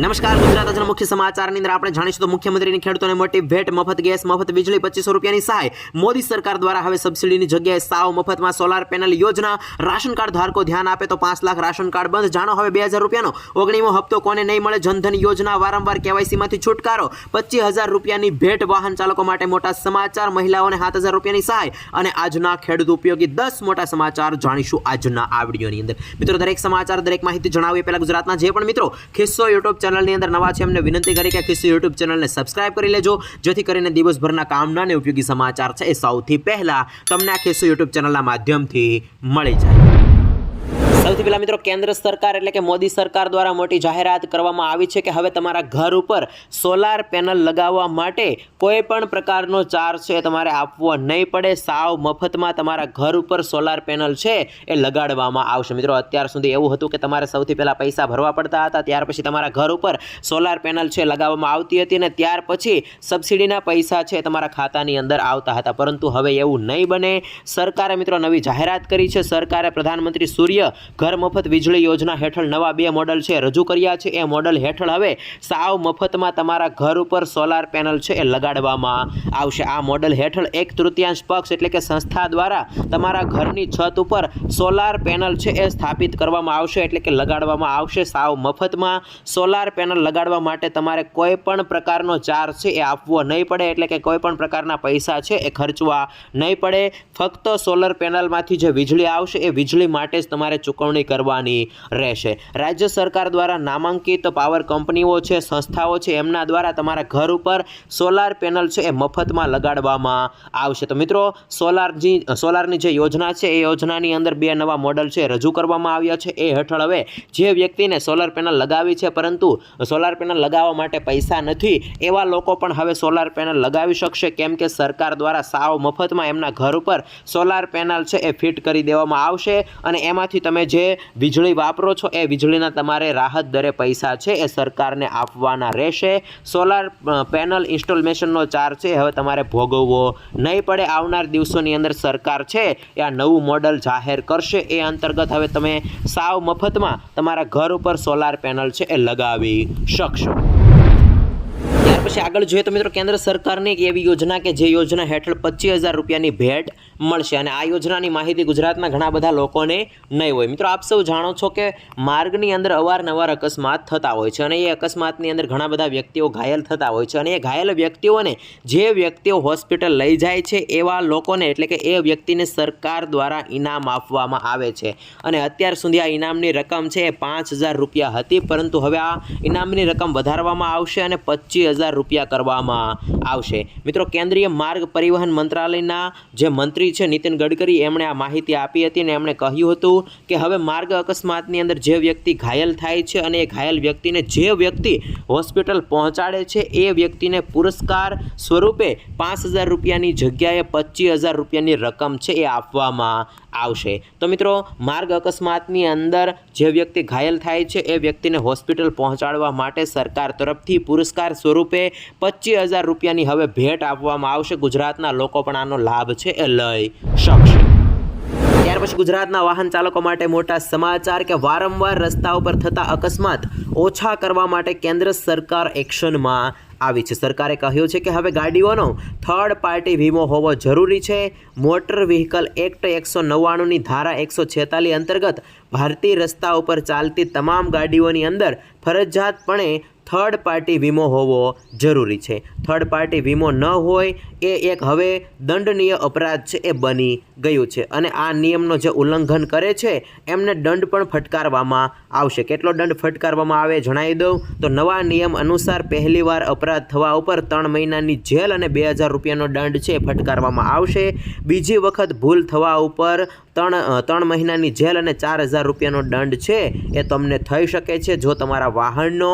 નમસ્કાર, ગુજરાત આજના મુખ્ય સમાચારની અંદર આપણે જાણીશું તો મુખ્યમંત્રીની ખેડૂતોને મોટી ભેટ મફત ગેસ, મફત વીજળી પચીસો રૂપિયાની સહાય. મોદી સરકાર દ્વારા હવે સબસિડીની જગ્યાએ સાવ મફતમાં સોલાર પેનલ યોજના. રાશન કાર્ડ ધારકો ધ્યાન આપે તો પાંચ લાખ રાશન કાર્ડ બંધ. જાણો હવે બે હજાર રૂપિયાનો. ઓગણીમો હપ્તો કોને નહીં મળે? જનધન યોજના વારંવાર કેવાયસીમાંથી છુટકારો. પચીસ હજાર રૂપિયાની ભેટ વાહન ચાલકો માટે મોટા સમાચાર. મહિલાઓને સાત હજાર રૂપિયાની સહાય. અને આજના ખેડૂત ઉપયોગી દસ મોટા સમાચાર જાણીશું આજના આ વિડીયોની અંદર. મિત્રો, દરેક સમાચાર, દરેક માહિતી જણાવીએ. પહેલા ગુજરાતના જે પણ મિત્રો, ખિસ્સો યુટ્યુબ ચેનલની અંદર નવા છે એમને વિનંતી કરી કે ખિસ્સુ યુટ્યુબ ચેનલને સબસ્ક્રાઇબ કરી લેજો. જેથી કરીને દિવસભરના કામના અને ઉપયોગી સમાચાર છે એ સૌથી પહેલા તમને આ ખિસ્સુ યુટ્યુબ ચેનલના માધ્યમથી મળી જાય. સૌથી પહેલા મિત્રો કેન્દ્ર સરકાર એટલે કે મોદી સરકાર દ્વારા મોટી જાહેરાત કરવામાં આવી છે કે હવે તમારા ઘર ઉપર સોલાર પેનલ લગાવવા માટે કોઈ પણ પ્રકારનો ચાર્જ છે તમારે આપવો નહીં પડે. સાવ મફતમાં તમારા ઘર ઉપર સોલાર પેનલ છે એ લગાડવામાં આવશે. મિત્રો, અત્યાર સુધી એવું હતું કે તમારે સૌથી પહેલાં પૈસા ભરવા પડતા હતા, ત્યાર પછી તમારા ઘર ઉપર સોલાર પેનલ છે લગાવવામાં આવતી હતી અને ત્યાર પછી સબસિડીના પૈસા છે તમારા ખાતાની અંદર આવતા હતા. પરંતુ હવે એવું નહીં બને. સરકારે મિત્રો નવી જાહેરાત કરી છે. સરકારે પ્રધાનમંત્રી સૂર્ય ઘર મફત વીજળી યોજના હેઠળ નવા બે મોડલ છે રજૂ કર્યા છે. એ મોડલ હેઠળ હવે સાવ મફતમાં તમારા ઘર ઉપર સોલાર પેનલ છે એ લગાડવામાં આવશે. આ મોડલ હેઠળ એક તૃતીયાંશ પક્ષ એટલે કે સંસ્થા દ્વારા તમારા ઘરની છત ઉપર સોલાર પેનલ છે એ સ્થાપિત કરવામાં આવશે એટલે કે લગાડવામાં આવશે. સાવ મફતમાં સોલાર પેનલ લગાડવા માટે તમારે કોઈ પણ પ્રકારનો ચાર્જ છે એ આપવો નહીં પડે એટલે કે કોઈ પણ પ્રકારના પૈસા છે એ ખર્ચવા નહીં પડે. ફક્ત સોલર પેનલમાંથી જે વીજળી આવશે એ વીજળી માટે જ તમારે ચૂકવણી કરવાની રહેશે. રાજ્ય સરકાર દ્વારા નામાંકિત પાવર કંપનીઓ છે, સંસ્થાઓ છે, એમના દ્વારા તમારા ઘર ઉપર સોલાર પેનલ છે, એ મફતમાં લગાડવામાં આવશે. તો મિત્રો સોલારજી સોલારની જે યોજના છે, એ યોજનાની અંદર બે નવા મોડલ છે, રજૂ કરવામાં આવ્યા છે. એ હેઠળ હવે જે વ્યક્તિને સોલાર પેનલ લગાવી છે, પરંતુ સોલાર પેનલ લગાવવા માટે પૈસા નથી, એવા લોકો પણ હવે સોલાર પેનલ લગાવી શકશે. કેમ કે સરકાર દ્વારા સાવ મફતમાં એમના ઘર ઉપર સોલાર પેનલ છે, એ ફિટ કરી દેવામાં આવશે. અને એમાંથી તમે જે વીજળી વાપરો છો, એ વીજળીના તમારે રાહત દરે પૈસા છે, એ સરકારને આપવાના રહેશે. સોલાર પેનલ ઇન્સ્ટોલેશનનો ચાર્જ છે હવે તમારે ભોગવવો નહીં પડે. આવનાર દિવસોની અંદર સરકાર છે, એ આ નવું મોડલ જાહેર કરશે. એ અંતર્ગત હવે તમે સાવ મફતમાં તમારા ઘર ઉપર સોલાર પેનલ છે, એ લગાવી શકશો. ત્યાર પછી આગળ જોઈએ તો મિત્રો, કેન્દ્ર સરકારની એક એવી યોજના કે જે યોજના હેઠળ પચીસ હજાર રૂપિયાની ભેટ મળશે. અને આ યોજનાની માહિતી ગુજરાતના ઘણા બધા લોકોને નહીં હોય. મિત્રો, આપ સૌ જાણો છો કે માર્ગની અંદર અવારનવાર અકસ્માત થતા હોય છે અને એ અકસ્માતની અંદર ઘણા બધા વ્યક્તિઓ ઘાયલ થતા હોય છે. અને એ ઘાયલ વ્યક્તિઓને જે વ્યક્તિઓ હોસ્પિટલ લઈ જાય છે, એવા લોકોને એટલે કે એ વ્યક્તિને સરકાર દ્વારા ઇનામ આપવામાં આવે છે. અને અત્યાર સુધી આ ઇનામની રકમ છે એ પાંચ હજાર રૂપિયા હતી, પરંતુ હવે આ ઇનામની રકમ વધારવામાં આવશે અને પચીસ હજાર રૂપિયા કરવામાં આવશે. મિત્રો, કેન્દ્રીય માર્ગ પરિવહન મંત્રાલયના જે મંત્રી છે નીતિન ગડકરી એમણે આ માહિતી આપી હતી અને એમણે કહ્યું હતું કે હવે માર્ગ અકસ્માતની અંદર જે વ્યક્તિ ઘાયલ થાય છે અને એ ઘાયલ વ્યક્તિને જે વ્યક્તિ હોસ્પિટલ પહોંચાડે છે એ વ્યક્તિને પુરસ્કાર સ્વરૂપે પાંચ હજાર રૂપિયાની જગ્યાએ પચીસ હજાર રૂપિયાની રકમ છે એ આપવામાં આવશે. તો મિત્રો, માર્ગ અકસ્માતની અંદર જે વ્યક્તિ ઘાયલ થાય છે એ વ્યક્તિને હોસ્પિટલ પહોંચાડવા માટે સરકાર તરફથી પુરસ્કાર સ્વરૂપે પચીસ હજાર રૂપિયાની હવે ભેટ આપવામાં આવશે. ગુજરાતના લોકો પણ આનો લાભ છે એ લઈ શકશે ત્યાર પછી ગુજરાતના વાહન ચાલકો માટે મોટા સમાચાર કે વારંવાર રસ્તા ઉપર થતા અકસ્માત ઓછા કરવા માટે કેન્દ્ર સરકાર એક્શનમાં આવી છે. સરકારે કહ્યું છે કે હવે ગાડીઓનો થર્ડ પાર્ટી વીમો હોવો જરૂરી છે. મોટર વ્હીકલ એક્ટ એકસો નવ્વાણુંની ધારા એકસો છેતાલીસ અંતર્ગત ભારતીય રસ્તા ઉપર ચાલતી તમામ ગાડીઓની અંદર ફરજિયાતપણે થર્ડ પાર્ટી વીમો હોવો જરૂરી છે. થર્ડ પાર્ટી વીમો ન હોય એ એક હવે દંડનીય અપરાધ છે, એ બની ગયું છે. અને આ નિયમનો જે ઉલ્લંઘન કરે છે, એમને દંડ પણ ફટકારવામાં આવશે. કેટલો દંડ ફટકારવામાં આવે જણાવી દઉં? તો નવા નિયમ અનુસાર પહેલીવાર અપરાધ થવા ઉપર ત્રણ મહિનાની જેલ અને બે હજાર રૂપિયાનો દંડ છે, ફટકારવામાં આવશે. બીજી વખત ભૂલ થવા ઉપર ત્રણ ત્રણ મહિનાની જેલ અને ચાર હજાર રૂપિયાનો દંડ છે, એ તમને થઈ શકે છે જો તમારા વાહનનો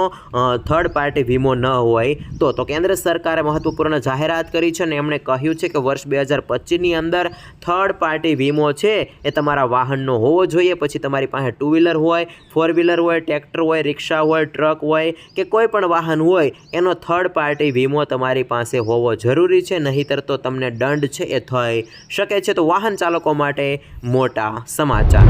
થર્ડ પાર્ટી વીમો ન હોય. તો તો કેન્દ્ર સરકારે મહત્વપૂર્ણ જાહેરાત કરી છે અને એમણે કહ્યું છે કે વર્ષ બે હજાર પચીસની અંદર થર્ડ પાર્ટી વીમો છે, એ તમારા વાહનનો હોવો જોઈએ. પછી તમારી પાસે ટુ વ્હીલર હોય ફોર વ્હીલર હોય ટ્રેક્ટર હોય રિક્ષા હોય ટ્રક હોય કે કોઈ પણ વાહન હોય, એનો થર્ડ પાર્ટી વીમો તમારી પાસે હોવો જરૂરી છે. નહીંતર તો તમને દંડ છે એ થઈ શકે છે. તો વાહન ચાલકો માટે મોટા સમાચાર.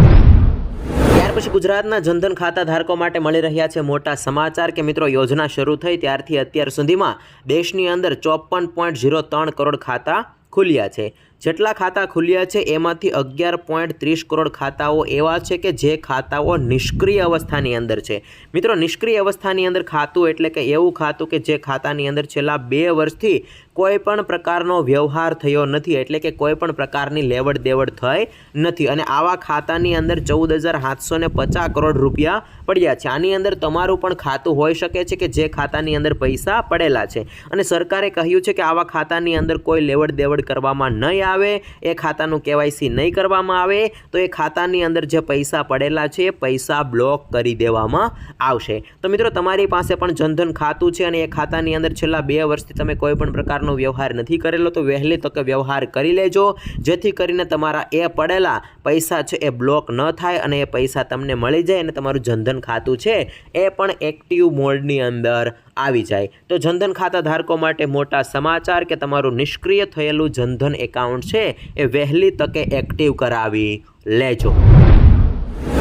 ત્યાર પછી ગુજરાતના જનધન ખાતા ધારકો માટે મળી રહ્યા છે મોટા સમાચાર કે મિત્રો યોજના શરૂ થઈ ત્યારથી અત્યાર સુધીમાં દેશની અંદર ચોપન પોઈન્ટ ઝીરો ત્રણ કરોડ ખાતા ખુલ્યા છે. જેટલા ખાતા ખુલ્યા છે, એમાંથી અગિયાર પોઈન્ટ ત્રીસ કરોડ ખાતાઓ એવા છે કે જે ખાતાઓ નિષ્ક્રિય અવસ્થાની અંદર છે. મિત્રો, નિષ્ક્રિય અવસ્થાની અંદર ખાતું એટલે કે એવું ખાતું કે જે ખાતાની અંદર છેલ્લા બે વર્ષથી કોઈ પણ પ્રકારનો વ્યવહાર થયો નથી, એટલે કે કોઈ પણ પ્રકારની લેવડ દેવડ થઈ નથી. અને આવા ખાતાની અંદર ચૌદ હજાર સાતસો ને પચાસ કરોડ રૂપિયા પડ્યા છે. આની અંદર તમારું પણ ખાતું હોઈ શકે છે કે જે ખાતાની અંદર પૈસા પડેલા છે. અને સરકારે કહ્યું છે કે આવા ખાતાની અંદર કોઈ લેવડ દેવડ કરવામાં નહીં આવે, એ ખાતાનું કેવાયસી નહીં કરવામાં આવે, તો એ ખાતાની અંદર જે પૈસા પડેલા છે, એ પૈસા બ્લોક કરી દેવામાં આવશે. તો મિત્રો, તમારી પાસે પણ જનધન ખાતું છે અને એ ખાતાની અંદર છેલ્લા બે વર્ષથી તમે કોઈ પણ પ્રકારનો વ્યવહાર નથી કરેલો, તો વહેલી તકે વ્યવહાર કરી લેજો. જેથી કરીને તમારા એ પડેલા પૈસા છે એ બ્લોક ન થાય અને એ પૈસા તમને મળી જાય અને તમારું જનધન ખાતું છે એ પણ એક્ટિવ મોડની અંદર આવી જાય. તો જનધન ખાતા ધારકો માટે મોટા સમાચાર કે તમારું નિષ્ક્રિય થયેલું જનધન એકાઉન્ટ છે એ વહેલી તકે એક્ટિવ કરાવી લેજો.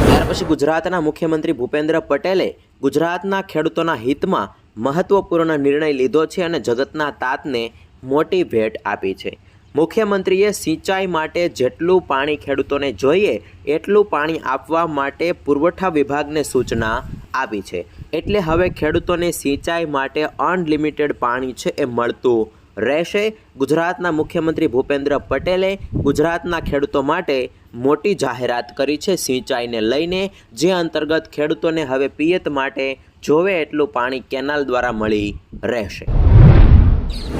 ત્યાર પછી ગુજરાતના મુખ્યમંત્રી ભૂપેન્દ્ર પટેલે ગુજરાતના ખેડૂતોના હિતમાં મહત્વપૂર્ણ નિર્ણય લીધો છે અને જગતના તાતને મોટી ભેટ આપી છે. મુખ્યમંત્રીએ સિંચાઈ માટે જેટલું પાણી ખેડૂતોને જોઈએ, એટલું પાણી આપવા માટે પુરવઠા વિભાગને સૂચના આપી છે. એટલે હવે ખેડૂતોને સિંચાઈ માટે અનલિમિટેડ પાણી છે એ મળતું રહેશે. ગુજરાતના મુખ્યમંત્રી ભૂપેન્દ્ર પટેલે ગુજરાતના ખેડૂતો માટે મોટી જાહેરાત કરી છે સિંચાઈને લઈને, જે અંતર્ગત ખેડૂતોને હવે પિયત માટે જોવે એટલું પાણી કેનાલ દ્વારા મળી રહેશે.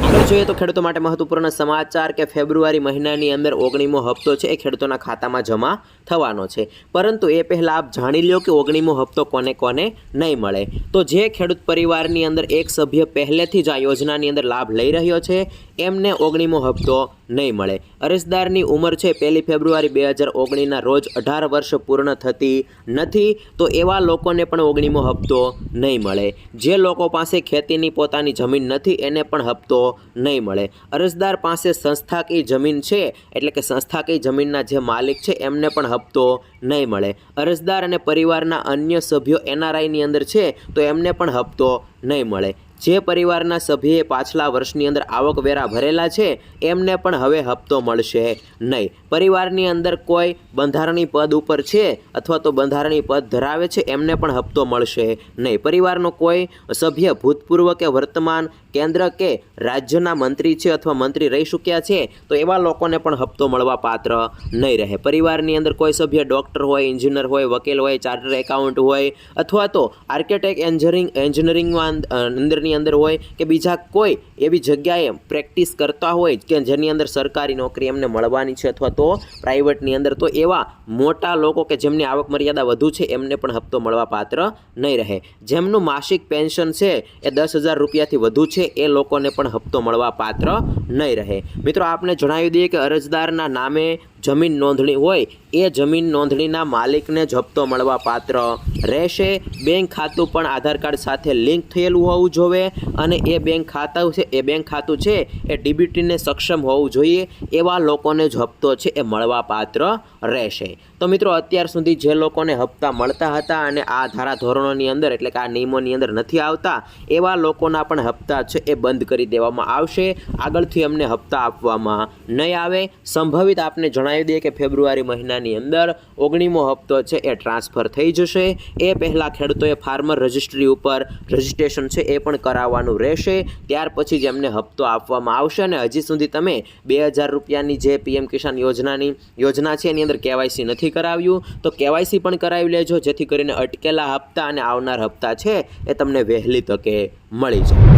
આગળ જોઈએ તો ખેડૂતો માટે મહત્વપૂર્ણ સમાચાર કે ફેબ્રુઆરી મહિનાની અંદર ઓગણીમો હપ્તો છે, એ ખેડૂતોના ખાતામાં જમા થવાનો છે. પરંતુ એ પહેલાં આપ જાણી લો કે ઓગણીમો હપ્તો કોને કોને નહીં મળે. તો જે ખેડૂત પરિવારની અંદર એક સભ્ય પહેલેથી જ આ યોજનાની અંદર લાભ લઈ રહ્યો છે એમને ઓગણીમો હપ્તો નહીં મળે. અરજદારની ઉંમર છે પહેલી ફેબ્રુઆરી બે હજાર ઓગણીસના રોજ અઢાર વર્ષ પૂર્ણ થતી નથી, તો એવા લોકોને પણ ઓગણીમો હપ્તો નહીં મળે. જે લોકો પાસે ખેતીની પોતાની જમીન નથી, એને પણ હપ્તો નહીં મળે. અરજદાર પાસે સંસ્થાકીય જમીન છે, એટલે કે સંસ્થાકીય જમીનના જે માલિક છે, એમને પણ હપ્તો નહીં મળે. અરજદાર અને પરિવારના અન્ય સભ્યો એનઆરઆઈની અંદર છે, તો એમને પણ હપ્તો નહીં મળે. જે પરિવારના સભ્યએ પાછલા વર્ષની અંદર આવકવેરા ભરેલા છે, એમને પણ હવે હપ્તો મળશે. નહીં, પરિવારની અંદર કોઈ બંધારણી પદ ઉપર છે અથવા તો બંધારણી પદ ધરાવે છે, એમને પણ હપ્તો મળશે. નહીં, પરિવારનો કોઈ સભ્ય ભૂતપૂર્વ કે વર્તમાન કેન્દ્ર કે રાજ્યના મંત્રી છે અથવા મંત્રી રહી ચૂક્યા છે, તો એવા લોકોને પણ હપ્તો મળવા પાત્ર નહીં રહે. પરિવારની અંદર કોઈ સભ્ય ડૉક્ટર હોય, એન્જિનિયર હોય, વકીલ હોય, ચાર્ટર એકાઉન્ટ હોય અથવા તો આર્કિટેક્ટ એન્જિનિયરિંગ, એન્જિનિયરિંગમાં અંદરની અંદર હોય કે બીજા કોઈ એવી જગ્યાએ પ્રેક્ટિસ કરતા હોય કે જેની અંદર સરકારી નોકરી એમને મળવાની છે અથવા તો પ્રાઇવેટની અંદર, તો એવા મોટા લોકો કે જેમની આવક મર્યાદા વધુ છે, એમને પણ હપ્તો મળવા પાત્ર નહીં રહે. જેમનું માસિક પેન્શન છે એ દસ હજાર રૂપિયાથી વધુ છે, એ લોકોને પણ હપ્તો મળવા પાત્ર નહીં રહે. મિત્રો, આપને જણાવી દઈએ કે અરજદારના નામે જમીન નોંધણી હોય, એ જમીન નોંધણીના માલિકને જપ્તો મળવા પાત્ર. રહેશે, બેંક ખાતું પણ આધાર કાર્ડ સાથે લિંક થયેલું હોવું જોઈએ અને એ બેંક ખાતું છે, એ બેંક ખાતું છે, એ ડીબીટીને સક્ષમ હોવું જોઈએ એવા લોકોને જપ્તો છે, એ મળવા પાત્ર રહેશે. તો મિત્રો, અત્યાર સુધી જે લોકોને હપ્તા મળતા હતા અને આ ધારા ધોરણોની અંદર, એટલે કે આ નિયમોની અંદર નથી આવતા, એવા લોકોના પણ હપ્તા છે એ બંધ કરી દેવામાં આવશે. આગળથી અમને હપ્તા આપવામાં નહીં આવે. સંભવિત આપને જણાવી દઈએ કે ફેબ્રુઆરી મહિનાની અંદર ઓગણીમો હપ્તો છે એ ટ્રાન્સફર થઈ જશે. એ પહેલાં ખેડૂતોએ ફાર્મર રજિસ્ટ્રી ઉપર રજિસ્ટ્રેશન છે એ પણ કરાવવાનું રહેશે. ત્યાર પછી જ એમને હપ્તો આપવામાં આવશે અને હજી સુધી તમે બે હજાર રૂપિયાની જે પીએમ કિસાન યોજનાની યોજના છે એની અંદર કેવાયસી નથી કરાવ્યું, તો કેવાયસી પણ કરાવી લેજો, જેથી કરીને અટકેલા હપ્તા અને આવનાર હપ્તા છે એ તમને વહેલી તકે મળી જાય.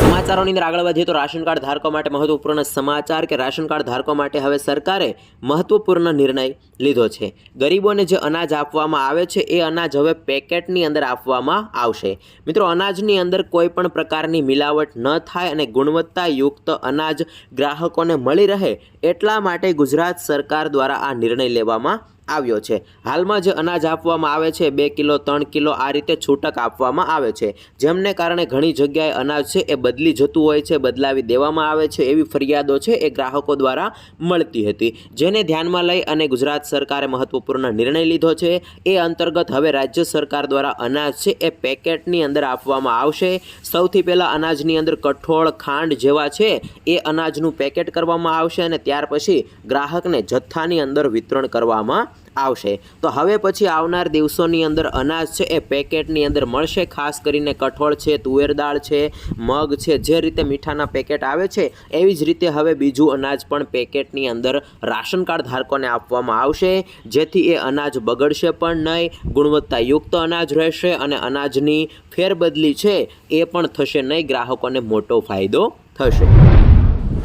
સમાચારોની અંદર આગળ વધીએ તો રાશન કાર્ડ ધારકો માટે મહત્વપૂર્ણ સમાચાર કે રાશન કાર્ડ ધારકો માટે હવે સરકારે મહત્વપૂર્ણ નિર્ણય લીધો છે. ગરીબોને જે અનાજ આપવામાં આવે છે, એ અનાજ હવે પેકેટની અંદર આપવામાં આવશે. મિત્રો, અનાજની અંદર કોઈ પણ પ્રકારની મિલાવટ ન થાય અને ગુણવત્તાયુક્ત અનાજ ગ્રાહકોને મળી રહે એટલા માટે ગુજરાત સરકાર દ્વારા આ નિર્ણય લેવામાં આવ્યો છે. હાલમાં જે અનાજ આપવામાં આવે છે, બે કિલો, ત્રણ કિલો, આ રીતે છૂટક આપવામાં આવે છે. જેમને કારણે ઘણી જગ્યાએ અનાજ છે એ બદલી જતું હોય છે, બદલાવી દેવામાં આવે છે એવી ફરિયાદો છે એ ગ્રાહકો દ્વારા મળતી હતી. જેને ધ્યાનમાં લઈ અને ગુજરાત સરકારે મહત્વપૂર્ણ નિર્ણય લીધો છે એ અંતર્ગત હવે રાજ્ય સરકાર દ્વારા અનાજ છે એ પેકેટની અંદર આપવામાં આવશે. સૌથી પહેલાં અનાજની અંદર કઠોળ, ખાંડ જેવા છે એ અનાજનું પેકેટ કરવામાં આવશે અને ત્યાર પછી ગ્રાહકને જથ્થાની અંદર વિતરણ કરવામાં આવશે. તો હવે પછી આવનાર દિવસોની અંદર અનાજ છે એ પેકેટની અંદર મળશે. ખાસ કરીને કઠોળ છે, તુવેર દાળ છે, મગ છે, જે રીતે મીઠાના પેકેટ આવે છે, એવી જ રીતે હવે બીજું અનાજ પણ પેકેટની અંદર રાશન કાર્ડ ધારકોને આપવામાં આવશે. જેથી એ અનાજ બગડશે પણ નહીં, ગુણવત્તાયુક્ત અનાજ રહેશે અને અનાજની ફેરબદલી છે એ પણ થશે નહીં, ગ્રાહકોને મોટો ફાયદો થશે.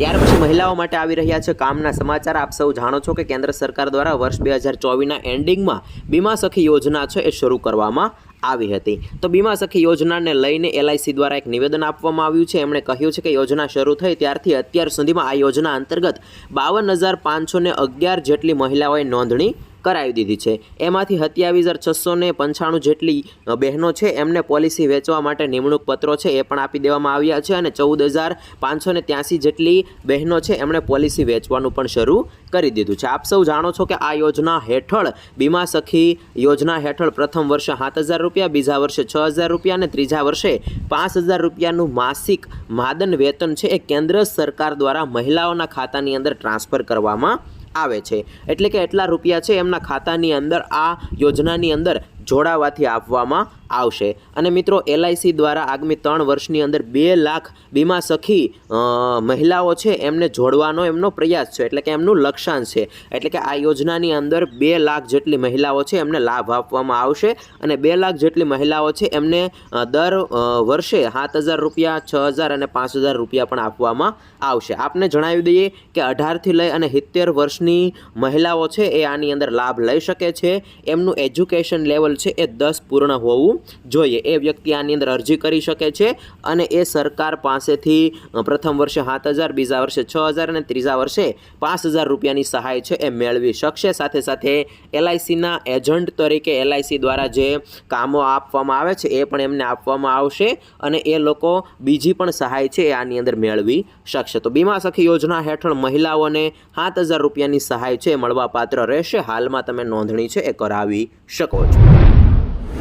ત્યાર પછી મહિલાઓ માટે આવી રહ્યા છે કામના સમાચાર. આપ સૌ જાણો છો કે કેન્દ્ર સરકાર દ્વારા વર્ષ બે હજાર ચોવીસના એન્ડિંગમાં બીમા સખી યોજના છે એ શરૂ કરવામાં આવી હતી. તો બીમા સખી યોજનાને લઈને એલઆઈસી દ્વારા એક નિવેદન આપવામાં આવ્યું છે. એમણે કહ્યું છે કે યોજના શરૂ થઈ ત્યારથી અત્યાર સુધીમાં આ યોજના અંતર્ગત બાવન હજાર પાંચસો અગિયાર જેટલી મહિલાઓએ નોંધણી કરાવી દીધી છે. એમાંથી સત્યાવીસ હજાર છસો ને પંચાણું જેટલી બહેનો છે, એમને પોલિસી વેચવા માટે નિમણૂક પત્રો છે એ પણ આપી દેવામાં આવ્યા છે અને ચૌદ હજાર પાંચસો ને ત્યાંસી જેટલી બહેનો છે એમણે પોલિસી વેચવાનું પણ શરૂ કરી દીધું છે. આપ સૌ જાણો છો કે આ યોજના હેઠળ બીમા સખી યોજના હેઠળ પ્રથમ વર્ષે સાત હજાર રૂપિયા, બીજા વર્ષે છ હજાર રૂપિયા અને ત્રીજા વર્ષે પાંચ હજાર રૂપિયાનું માસિક માદન વેતન છે એ કેન્દ્ર સરકાર દ્વારા મહિલાઓના ખાતાની અંદર ટ્રાન્સફર કરવામાં આવે છે. એટલે કે એટલા રૂપિયા છે એમના ખાતાની અંદર આ યોજનાની અંદર જોડાવાથી આપવામાં આવશે. અને મિત્રો એલઆઈસી દ્વારા આગામી ત્રણ વર્ષની અંદર બે લાખ બીમા સખી મહિલાઓ છે, એમને જોડવાનો એમનો પ્રયાસ છે. એટલે કે એમનું લક્ષ્યાંક છે. એટલે કે આ યોજનાની અંદર બે લાખ જેટલી મહિલાઓ છે, એમને લાભ આપવામાં આવશે. અને બે લાખ જેટલી મહિલાઓ છે, એમને દર વર્ષે સાત હજાર રૂપિયા, છ હજાર અને પાંચ હજાર રૂપિયા પણ આપવામાં આવશે. આપને જણાવી દઈએ કે અઢારથી લઈ અને સિત્તેર વર્ષની મહિલાઓ છે, એ આની અંદર લાભ લઈ શકે છે. એમનું એજ્યુકેશન લેવલ છે એ દસ પૂર્ણ હોવું જોઈએ. એ વ્યક્તિ આની અંદર અરજી કરી શકે છે અને એ સરકાર પાસેથી પ્રથમ વર્ષે સાત હજાર, બીજા વર્ષે છ હજાર અને ત્રીજા વર્ષે પાંચ હજાર રૂપિયાની સહાય છે એ મેળવી શકશે. સાથે સાથે એલઆઈસીના એજન્ટ તરીકે એલઆઈસી દ્વારા જે કામો આપવામાં આવે છે એ પણ એમને આપવામાં આવશે અને એ લોકો બીજી પણ સહાય છે એ આની અંદર મેળવી શકશે. તો બીમા સખી યોજના હેઠળ મહિલાઓને સાત હજાર રૂપિયાની સહાય છે એ મળવાપાત્ર રહેશે. હાલમાં તમે નોંધણી છે એ કરાવી શકો છો.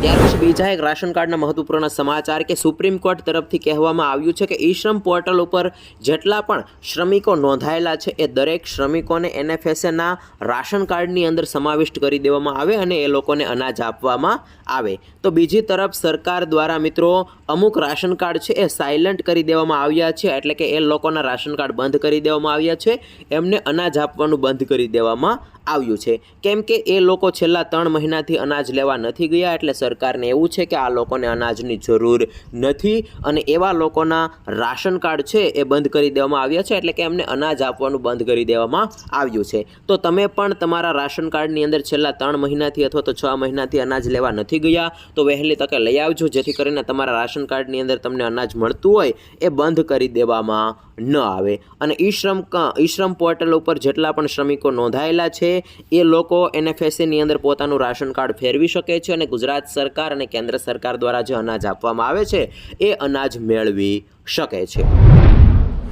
ત્યાર પછી બીજા એક રાશન કાર્ડના મહત્વપૂર્ણ સમાચાર કે સુપ્રીમ કોર્ટ તરફથી કહેવામાં આવ્યું છે કે ઈ શ્રમ પોર્ટલ ઉપર જેટલા પણ શ્રમિકો નોંધાયેલા છે એ દરેક શ્રમિકોને એનએફએસએના રાશન કાર્ડની અંદર સમાવિષ્ટ કરી દેવામાં આવે અને એ લોકોને અનાજ આપવામાં આવે. તો બીજી તરફ સરકાર દ્વારા મિત્રો અમુક રાશન કાર્ડ છે એ સાયલન્ટ કરી દેવામાં આવ્યા છે એટલે કે એ લોકોના રાશન કાર્ડ બંધ કરી દેવામાં આવ્યા છે. એમને અનાજ આપવાનું બંધ કરી દેવામાં આવ્યું છે. કેમ કે એ લોકો છેલ્લા ત્રણ મહિનાથી અનાજ લેવા નથી ગયા એટલે સરકારને એવું છે કે આ લોકોને અનાજની જરૂર નથી અને એવા લોકોના રાશન કાર્ડ છે એ બંધ કરી દેવામાં આવ્યા છે એટલે કે એમને અનાજ આપવાનું બંધ કરી દેવામાં આવ્યું છે. તો તમે પણ તમારા રાશન કાર્ડની અંદર છેલ્લા ત્રણ મહિનાથી અથવા તો છ મહિનાથી અનાજ લેવા નથી ગયા, તો વહેલી તકે લઈ આવજો. જેથી કરીને તમારા રાશન કાર્ડની અંદર તમને અનાજ મળતું હોય એ બંધ કરી દેવામાં ન આવે. અને ઈ શ્રમ ઈ શ્રમ પોર્ટલ ઉપર જેટલા પણ શ્રમિકો નોંધાયેલા છે, એ લોકો એનએફએસસીની અંદર પોતાનું રાશન કાર્ડ ફેરવી શકે છે અને ગુજરાત સરકાર અને કેન્દ્ર સરકાર દ્વારા જે અનાજ આપવામાં આવે છે, એ અનાજ મેળવી શકે છે.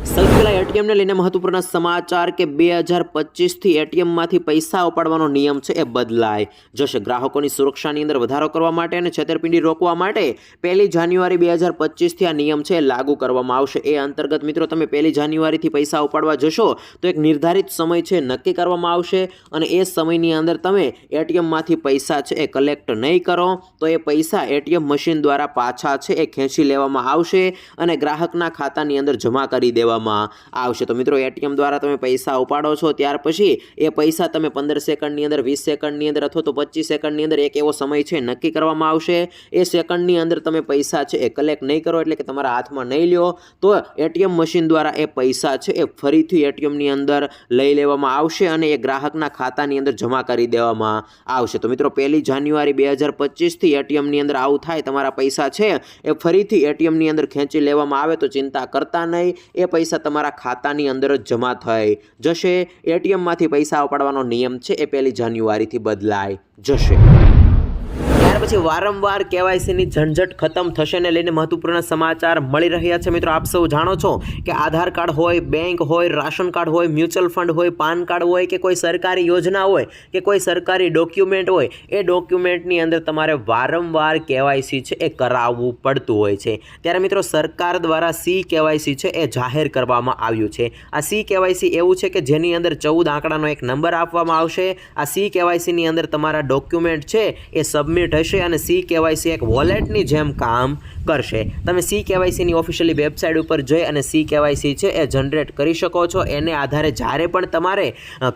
સૌથી પહેલાં એટીએમને લઈને મહત્વપૂર્ણ સમાચાર કે બે હજાર પચીસથી એટીએમમાંથી પૈસા ઉપાડવાનો નિયમ છે એ બદલાય. જશે, ગ્રાહકોની સુરક્ષાની અંદર વધારો કરવા માટે અને છેતરપિંડી રોકવા માટે પહેલી જાન્યુઆરી બે હજાર પચીસથી આ નિયમ છે એ લાગુ કરવામાં આવશે. એ અંતર્ગત મિત્રો, તમે પહેલી જાન્યુઆરીથી પૈસા ઉપાડવા જશો તો એક નિર્ધારિત સમય છે નક્કી કરવામાં આવશે અને એ સમયની અંદર તમે એટીએમમાંથી પૈસા છે એ કલેક્ટ નહીં કરો તો એ પૈસા એટીએમ મશીન દ્વારા પાછા છે એ ખેંચી લેવામાં આવશે અને ગ્રાહકના ખાતાની અંદર જમા કરી દેવામાં આવશે. તો મિત્રો, એટીએમ દ્વારા તમે પૈસા ઉપાડો છો, ત્યાર પછી એ પૈસા તમે પંદર સેકન્ડની અંદર, વીસ સેકન્ડની અંદર અથવા તો પચીસ સેકન્ડની અંદર એક એવો સમય છે નક્કી કરવામાં આવશે. એ સેકન્ડની અંદર તમે પૈસા છે એ કલેક્ટ નહીં કરો એટલે કે તમારા હાથમાં નહીં લ્યો. તો એટીએમ મશીન દ્વારા એ પૈસા છે એ ફરીથી એટીએમની અંદર લઈ લેવામાં આવશે અને એ ગ્રાહકના ખાતાની અંદર જમા કરી દેવામાં આવશે. તો મિત્રો, પહેલી જાન્યુઆરી બે હજાર પચીસથી એટીએમની અંદર આવું થાય, તમારા પૈસા છે એ ફરીથી એટીએમની અંદર ખેંચી લેવામાં આવે તો ચિંતા કરતા નહીં. એ પૈસા તમારા ખાતાની અંદર જ જમા થઈ. જશે. એટીએમમાંથી પૈસા ઉપાડવાનો નિયમ છે, એ પહેલી જાન્યુઆરીથી બદલાઈ જશે. ત્યાર પછી વારંવાર કેવાયસીની ઝંઝટ ખતમ થશે ને લઈને મહત્વપૂર્ણ સમાચાર મળી રહ્યા છે. મિત્રો, આપ સૌ જાણો છો કે આધાર કાર્ડ હોય, બેંક હોય, રાશન કાર્ડ હોય, મ્યુચ્યુઅલ ફંડ હોય, પાન કાર્ડ હોય કે કોઈ સરકારી યોજના હોય કે કોઈ સરકારી ડોક્યુમેન્ટ હોય, એ ડોક્યુમેન્ટની અંદર તમારે વારંવાર કેવાયસી છે એ કરાવવું પડતું હોય છે. ત્યારે મિત્રો, સરકાર દ્વારા સી કેવાયસી છે એ જાહેર કરવામાં આવ્યું છે. આ સી કેવાયસી એવું છે કે જેની અંદર ચૌદ આંકડાનો એક નંબર આપવામાં આવશે. આ સી કેવાયસીની અંદર તમારા ડોક્યુમેન્ટ છે એ સબમિટ હશે અને સી કેવાયસી એક વોલેટની જેમ કામ કરશે. તમે સી કેવાયસીની ઓફિશિયલી વેબસાઇટ ઉપર જઈ અને સી કેવાયસી છે એ જનરેટ કરી શકો છો. એને આધારે જ્યારે પણ તમારે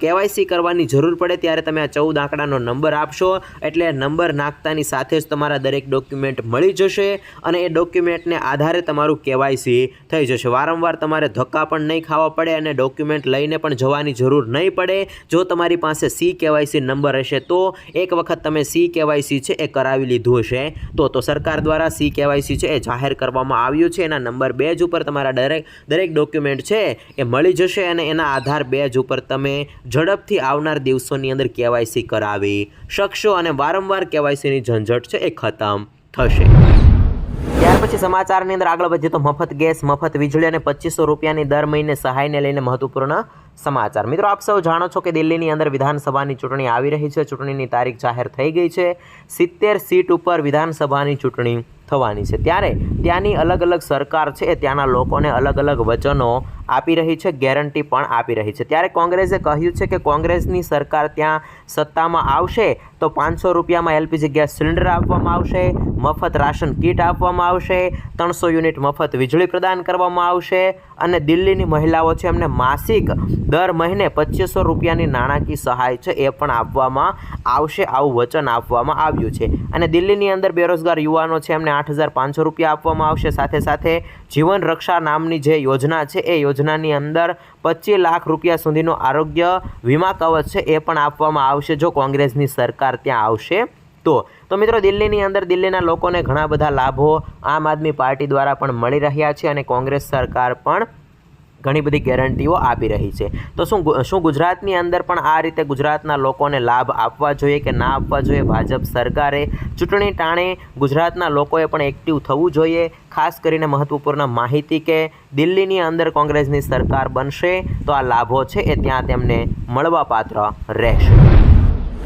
કેવાયસી કરવાની જરૂર પડે ત્યારે તમે આ ચૌદ આંકડાનો નંબર આપશો. એટલે નંબર નાખતાની સાથે જ તમારા દરેક ડોક્યુમેન્ટ મળી જશે અને એ ડોક્યુમેન્ટને આધારે તમારું કેવાયસી થઈ જશે. વારંવાર તમારે ધક્કા પણ નહીં ખાવા પડે અને ડોક્યુમેન્ટ લઈને પણ જવાની જરૂર નહીં પડે. જો તમારી પાસે સી કેવાયસી નંબર હશે તો એક વખત તમે સી કેવાયસી છે એ કરાવી લીધું છે તો તો સરકાર દ્વારા સી કેવાયસી છે એ જાહેર કરવામાં આવ્યું છે. એના નંબર બેજ ઉપર તમારા દરેક દરેક ડોક્યુમેન્ટ છે એ મળી જશે અને એના આધાર બેજ ઉપર તમે ઝડપથી આવનાર દિવસોની અંદર કેવાયસી કરાવી શકશો અને વારંવાર કેવાયસીની ઝંઝટ છે એ ખતમ થશે. ત્યાર પછી સમાચારની અંદર આગળ વધીએ તો મફત ગેસ, મફત વીજળી અને પચીસો રૂપિયાની દર મહિને સહાયને લઈને મહત્વપૂર્ણ સમાચાર. મિત્રો, આપ સૌ જાણો છો કે દિલ્હીની અંદર વિધાનસભાની ચૂંટણી આવી રહી છે. ચૂંટણીની તારીખ જાહેર થઈ ગઈ છે. સિત્તેર સીટ ઉપર વિધાનસભાની ચૂંટણી થવાની છે. ત્યારે ત્યાંની અલગ અલગ સરકાર છે. ત્યાંના લોકોને અલગ અલગ વચનો આપી રહી છે. ગેરંટી પણ આપી રહી છે. ત્યારે કોંગ્રેસે કહ્યું છે કે કોંગ્રેસની સરકાર ત્યાં સત્તામાં આવશે તો પાંચસો રૂપિયામાં એલપીજી ગેસ સિલિન્ડર આપવામાં આવશે. મફત રાશન કીટ આપવામાં આવશે, ત્રણસો યુનિટ મફત વીજળી પ્રદાન કરવામાં આવશે અને દિલ્હીની મહિલાઓ છે એમને માસિક દર મહિને પચીસો રૂપિયાની નાણાકીય સહાય છે એ પણ આપવામાં આવશે, આવું વચન આપવામાં આવ્યું છે. અને દિલ્હીની અંદર બેરોજગાર યુવાનો છે એમને આઠ હજાર પાંચસો રૂપિયા આપવામાં આવશે. સાથે સાથે જીવન રક્ષા નામની જે યોજના છે એ યોજનાની અંદર પચીસ લાખ રૂપિયા સુધીનો આરોગ્ય વીમા કવચ છે એ પણ આપવામાં આવશે. જો કોંગ્રેસની સરકાર ત્યાં આવશે તો તો મિત્રો, દિલ્હીની અંદર દિલ્હીના લોકોને ઘણા બધા લાભો આમ આદમી પાર્ટી દ્વારા પણ મળી રહ્યા છે અને કોંગ્રેસ સરકાર પણ ઘણી બધી ગેરંટીઓ આપી રહી છે. તો શું શું ગુજરાતની અંદર પણ આ રીતે ગુજરાતના લોકોને લાભ આપવા જોઈએ કે ના આપવા જોઈએ? ભાજપ સરકારે ચૂંટણી ટાણે ગુજરાતના લોકોએ પણ એક્ટિવ થવું જોઈએ, ખાસ કરીને મહત્વપૂર્ણ માહિતી કે દિલ્હીની અંદર કોંગ્રેસની સરકાર બનશે તો આ લાભો છે એ ત્યાં તેમને મળવાપાત્ર રહેશે.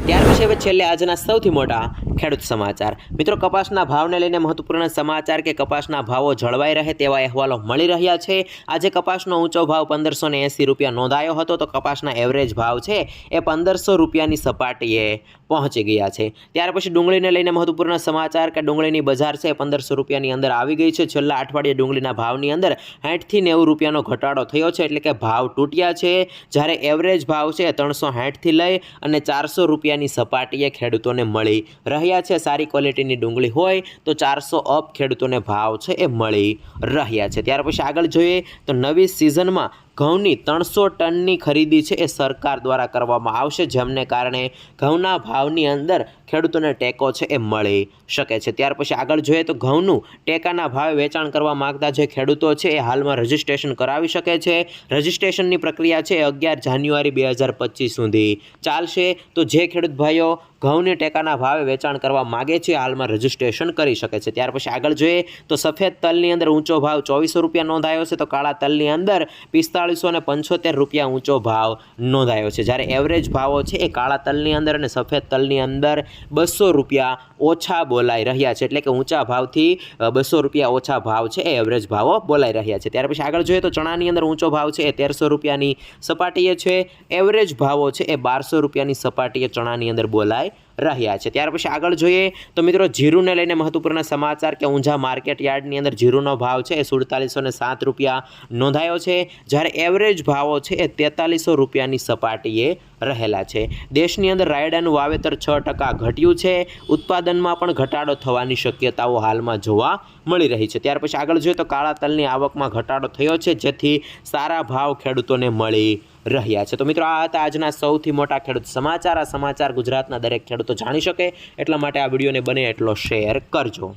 ત્યાર પછી હવે છેલ્લે આજના સૌથી મોટા ખેડૂત સમાચાર. મિત્રો, કપાસના ભાવને લઈને મહત્વપૂર્ણ સમાચાર કે કપાસના ભાવો જળવાઈ રહે તેવા અહેવાલો મળી રહ્યા છે. આજે કપાસનો ઊંચો ભાવ પંદરસો ને એંસી રૂપિયા નોંધાયો હતો તો કપાસના એવરેજ ભાવ છે એ પંદરસો રૂપિયાની સપાટીએ પહોંચી ગયા છે. ત્યાર પછી ડુંગળીને લઈને મહત્વપૂર્ણ સમાચાર કે ડુંગળીની બજાર છે પંદરસો રૂપિયાની અંદર આવી ગઈ છે. છેલ્લા અઠવાડિયે ડુંગળીના ભાવની અંદર સાઠથી નેવું રૂપિયાનો ઘટાડો થયો છે એટલે કે ભાવ તૂટ્યા છે. જ્યારે એવરેજ ભાવ છે ત્રણસો સાઠથી લઈ અને ચારસો રૂપિયાની સપાટીએ ખેડૂતોને મળી રહ્યા છે. સારી ક્વોલિટીની ડુંગળી હોય તો ચારસો અપ ખેડૂતોને ભાવ છે એ મળી રહ્યા છે. ત્યાર પછી આગળ જોઈએ તો નવી સિઝનમાં ઘઉંની ત્રણસો ટનની ખરીદી છે એ સરકાર દ્વારા કરવામાં આવશે, જેમને કારણે ઘઉંના ભાવની અંદર ખેડૂતોને ટેકો છે એ મળી શકે છે. ત્યાર પછી આગળ જોઈએ તો ઘઉંનું ટેકાના ભાવે વેચાણ કરવા માગતા જે ખેડૂતો છે એ હાલમાં રજિસ્ટ્રેશન કરાવી શકે છે. રજિસ્ટ્રેશનની પ્રક્રિયા છે અગિયાર જાન્યુઆરી બે હજાર પચીસ સુધી ચાલશે. તો જે ખેડૂત ભાઈઓ ઘઉંની ટેકાના ભાવે વેચાણ કરવા માગે છે, હાલમાં રજીસ્ટ્રેશન કરી શકે છે. ત્યાર પછી આગળ જોઈએ તો સફેદ તલની અંદર ઊંચો ભાવ ચોવીસો રૂપિયા નોંધાયો છે, તો કાળા તલની અંદર પિસ્તાળીસો અને પંચોતેર રૂપિયા ઊંચો ભાવ નોંધાયો છે. જ્યારે એવરેજ ભાવો છે, એ કાળા તલની અંદર અને સફેદ તલની અંદર બસો રૂપિયા ઓછા બોલાઈ રહ્યા છે. એટલે કે ઊંચા ભાવથી બસો રૂપિયા ઓછા ભાવ છે, એ એવરેજ ભાવો બોલાઈ રહ્યા છે. ત્યાર પછી આગળ જોઈએ તો ચણાની અંદર ઊંચો ભાવ છે, એ તેરસો રૂપિયાની સપાટીએ છે. એવરેજ ભાવો છે, એ બારસો રૂપિયાની સપાટીએ ચણાની અંદર બોલાય રહ્યા છે. ત્યાર પછી આગળ જોઈએ તો મિત્રો જીરુને લઈને મહત્વપૂર્ણ સમાચાર કે ઊંઝા માર્કેટ યાર્ડની અંદર જીરુનો ભાવ છે એ સુડતાલીસો ને સાત રૂપિયા નોંધાયો છે. જ્યારે એવરેજ ભાવો છે એ તેતાલીસો રૂપિયાની સપાટીએ રહેલા છે. દેશની અંદર રાયડાનું વાવેતર છ ટકા ઘટ્યું છે. ઉત્પાદનમાં પણ ઘટાડો થવાની શક્યતાઓ હાલમાં જોવા મળી રહી છે. ત્યાર પછી આગળ જોઈએ તો કાળા તલની આવકમાં ઘટાડો થયો છે. જેથી સારા ભાવ ખેડૂતોને મળી રહ્યા છે. તો મિત્રો, આ હતા આજના સૌથી મોટા ખેડૂત સમાચાર. આ સમાચાર ગુજરાતના દરેક ખેડૂતો જાણી શકે. એટલા માટે આ વિડીયોને બને એટલો શેર કરજો.